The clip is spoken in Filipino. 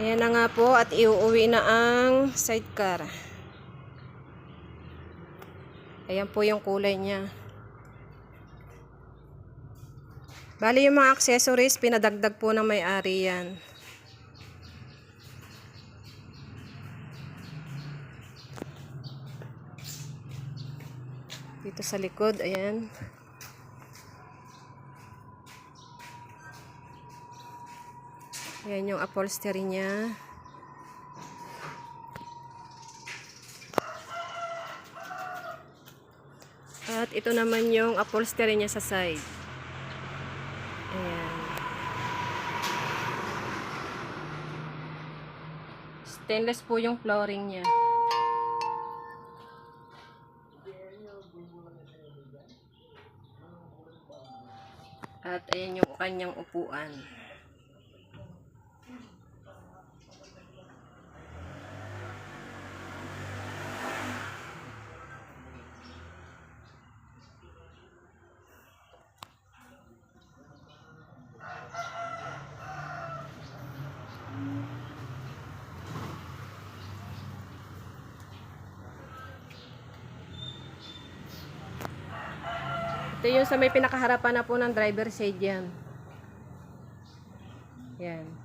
Ayan na nga po at iuuwi na ang sidecar. Ayan po yung kulay niya. Bali yung mga accessories, pinadagdag po ng may-ari yan. Dito sa likod, ayan. Ayan yung upholstery niya. At ito naman yung upholstery niya sa side. Ayan. Stainless po yung flooring niya. At ayan yung kanyang upuan. Ito yung sa may pinakaharapan na po ng driver side yan. Yan.